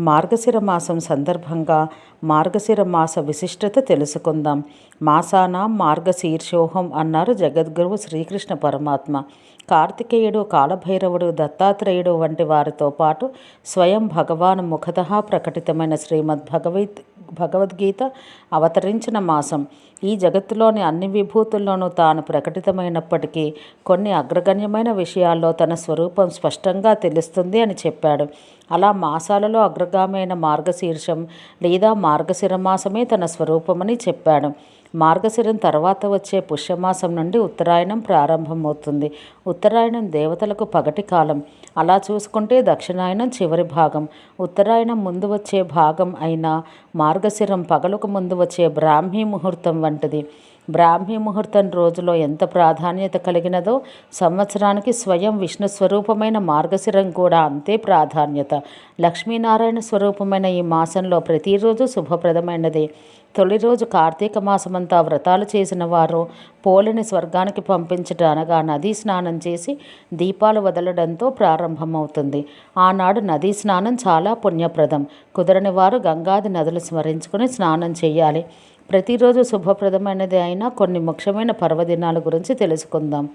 మార్గశిర మాసం సందర్భంగా మార్గశిర మాస విశిష్టత తెలుసుకుందాం. మాసానాం మార్గశీర్షోహం అన్నారు జగద్గురువు శ్రీకృష్ణ పరమాత్మ. కార్తికేయుడు కాలభైరవుడు దత్తాత్రేయుడు వంటి వారితో పాటు స్వయం భగవాన్ ముఖత ప్రకటితమైన శ్రీమద్ భగవద్ భగవద్గీత అవతరించిన మాసం. ఈ జగత్తులోని అన్ని విభూతుల్లోనూ తాను ప్రకటితమైనప్పటికీ కొన్ని అగ్రగణ్యమైన విషయాల్లో తన స్వరూపం స్పష్టంగా తెలుస్తుంది అని చెప్పాడు. అలా మాసాలలో అగ్రగామైన మార్గశీర్షం లేదా మార్గశిర మాసమే తన స్వరూపమని చెప్పాడు. మార్గశిరం తర్వాత వచ్చే పుష్యమాసం నుండి ఉత్తరాయణం ప్రారంభమవుతుంది. ఉత్తరాయణం దేవతలకు పగటి కాలం. అలా చూసుకుంటే దక్షిణాయనం చివరి భాగం. ఉత్తరాయణం ముందు వచ్చే భాగం అయిన మార్గశిరం పగలకు ముందు వచ్చే బ్రాహ్మీ ముహూర్తం వంటిది. బ్రాహ్మీ ముహూర్తం రోజులో ఎంత ప్రాధాన్యత కలిగినదో సంవత్సరానికి స్వయం విష్ణు స్వరూపమైన మార్గశిరం కూడా అంతే ప్రాధాన్యత. లక్ష్మీనారాయణ స్వరూపమైన ఈ మాసంలో ప్రతిరోజు శుభప్రదమైనది. తొలి రోజు కార్తీక మాసమంతా వ్రతాలు చేసిన వారు పోలిని స్వర్గానికి పంపించట అనగా నదీ స్నానం చేసి దీపాలు వదలడంతో ప్రారంభమవుతుంది. ఆనాడు నదీ స్నానం చాలా పుణ్యప్రదం. కుదరని వారు గంగాది నదులు స్మరించుకొని స్నానం చేయాలి. ప్రతిరోజు శుభప్రదమైనది అయినా కొన్ని ముఖ్యమైన పర్వదినాల గురించి తెలుసుకుందాం.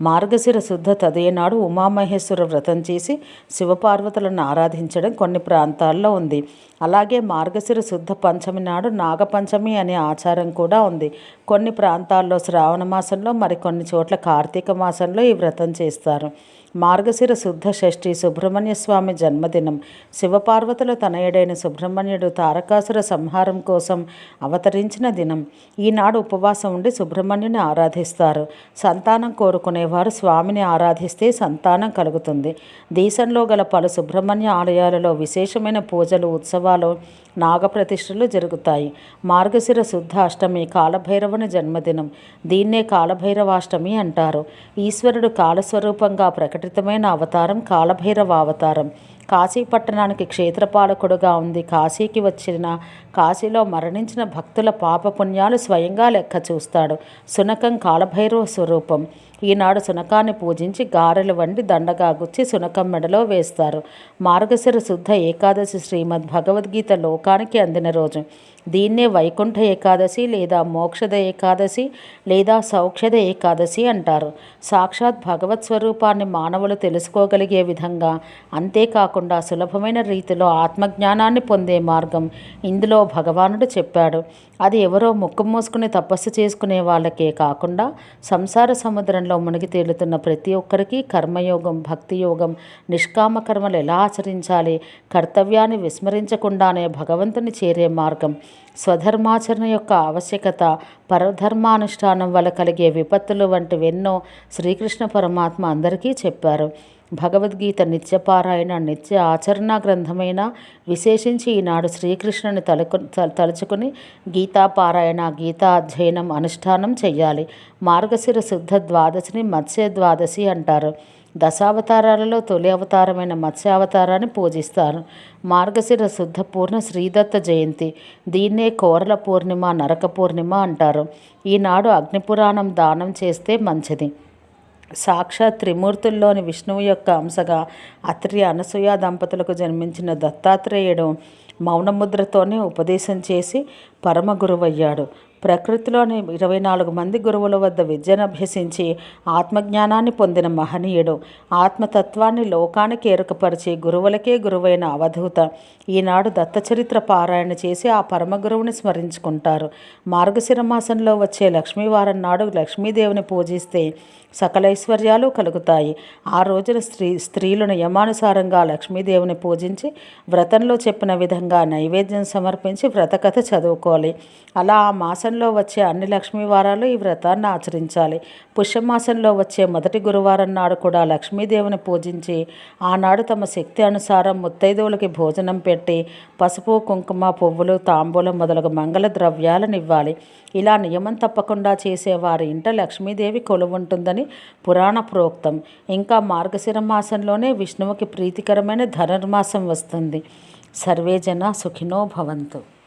మార్గశిర శుద్ధ తదయనాడు ఉమామహేశ్వర వ్రతం చేసి శివపార్వతులను ఆరాధించడం కొన్ని ప్రాంతాల్లో ఉంది. అలాగే మార్గశిర శుద్ధ పంచమి నాడు నాగపంచమి అనే ఆచారం కూడా ఉంది. కొన్ని ప్రాంతాల్లో శ్రావణ మాసంలో మరికొన్ని చోట్ల కార్తీక మాసంలో ఈ వ్రతం చేస్తారు. మార్గశిర శుద్ధ షష్ఠి సుబ్రహ్మణ్య స్వామి జన్మదినం. శివపార్వతుల తనయుడైన సుబ్రహ్మణ్యుడు తారకాసుర సంహారం కోసం అవతరించిన దినం. ఈనాడు ఉపవాసం ఉండి సుబ్రహ్మణ్యుని ఆరాధిస్తారు. సంతానం కోరుకునే వారు స్వామిని ఆరాధిస్తే సంతానం కలుగుతుంది. దేశంలో గల పలు సుబ్రహ్మణ్య ఆలయాలలో విశేషమైన పూజలు ఉత్సవాలు నాగప్రతిష్ఠలు జరుగుతాయి. మార్గశిర శుద్ధ అష్టమి కాలభైరవుని జన్మదినం దీన్నే కాలభైరవాష్టమి అంటారు. ఈశ్వరుడు కాలస్వరూపంగా ప్రకటితమైన అవతారం కాలభైరవ అవతారం కాశీ పట్టణానికి క్షేత్రపాలకుడుగా ఉంది. కాశీకి వచ్చిన కాశీలో మరణించిన భక్తుల పాపపుణ్యాలు స్వయంగా లెక్క చూస్తాడు. సునకం కాలభైరవ స్వరూపం. ఈనాడు సునకాన్ని పూజించి గారెలు వండి దండగా గుచ్చి సునకం మెడలో వేస్తారు. మార్గశిర శుద్ధ ఏకాదశి శ్రీమద్ భగవద్గీత లోకానికి అందిన రోజు. దీన్నే వైకుంఠ ఏకాదశి లేదా మోక్షద ఏకాదశి లేదా సౌక్షద ఏకాదశి అంటారు. సాక్షాత్ భగవత్ స్వరూపాన్ని మానవులు తెలుసుకోగలిగే విధంగా అంతేకాకుండా సులభమైన రీతిలో ఆత్మజ్ఞానాన్ని పొందే మార్గం ఇందులో భగవానుడు చెప్పాడు. అది ఎవరో ముక్కు మూసుకుని తపస్సు చేసుకునే వాళ్ళకే కాకుండా సంసార సముద్రంలో మునిగి తేలుతున్న ప్రతి ఒక్కరికి కర్మయోగం భక్తియోగం నిష్కామకర్మలు నిష్కామ కర్మలు ఎలా ఆచరించాలి కర్తవ్యాన్ని విస్మరించకుండానే భగవంతుని చేరే మార్గం స్వధర్మాచరణ యొక్క ఆవశ్యకత పరధర్మానుష్ఠానం వల్ల కలిగే విపత్తులు వంటివెన్నో శ్రీకృష్ణ పరమాత్మ అందరికీ చెప్పారు. భగవద్గీత నిత్యపారాయణ నిత్య ఆచరణ గ్రంథమైన విశేషించి ఈనాడు శ్రీకృష్ణుని తలుకు తలుచుకుని గీతాపారాయణ గీతా అధ్యయనం అనుష్ఠానం చెయ్యాలి. మార్గశిర శుద్ధ ద్వాదశిని మత్స్య ద్వాదశి అంటారు. దశావతారాలలో తొలి అవతారమైన మత్స్యావతారాన్ని పూజిస్తారు. మార్గశిర శుద్ధ పూర్ణ శ్రీదత్త జయంతి. దీన్నే కోరల పూర్ణిమ నరక పూర్ణిమ అంటారు. ఈనాడు అగ్నిపురాణం దానం చేస్తే మంచిది. సాక్షాత్ త్రిమూర్తుల్లోని విష్ణువు యొక్క అంశగా అత్రి అనసూయ దంపతులకు జన్మించిన దత్తాత్రేయుడు మౌనముద్రతోనే ఉపదేశం చేసి పరమ గురువయ్యాడు ప్రకృతిలోని ఇరవై నాలుగు మంది గురువుల వద్ద విద్యను అభ్యసించి ఆత్మజ్ఞానాన్ని పొందిన మహనీయుడు. ఆత్మతత్వాన్ని లోకానికి ఏరుకపరిచి గురువులకే గురువైన అవధూత. ఈనాడు దత్తచరిత్ర పారాయణ చేసి ఆ పరమగురువుని స్మరించుకుంటారు. మార్గశిర మాసంలో వచ్చే లక్ష్మీవారం నాడు లక్ష్మీదేవిని పూజిస్తే సకలైశ్వర్యాలు కలుగుతాయి. ఆ రోజున స్త్రీ స్త్రీలు నియమానుసారంగా లక్ష్మీదేవిని పూజించి వ్రతంలో చెప్పిన విధంగా నైవేద్యం సమర్పించి వ్రతకథ చదువుకోవాలి. అలా ఆ మాస మాసంలో వచ్చే అన్ని లక్ష్మీ వారాలు ఈ వ్రతాన్ని ఆచరించాలి. పుష్యమాసంలో వచ్చే మొదటి గురువారం నాడు కూడా లక్ష్మీదేవిని పూజించి ఆనాడు తమ శక్తి అనుసారం ముత్తైదువులకి భోజనం పెట్టి పసుపు కుంకుమ పువ్వులు తాంబూలం మొదలగు మంగళ ద్రవ్యాలను ఇవ్వాలి ఇలా నియమం తప్పకుండా చేసే వారి ఇంట లక్ష్మీదేవి కొలువుంటుందని పురాణ ప్రోక్తం. ఇంకా మార్గశిర మాసంలోనే విష్ణువుకి ప్రీతికరమైన ధనుర్మాసం వస్తుంది. సర్వే జన సుఖినో భవంతు.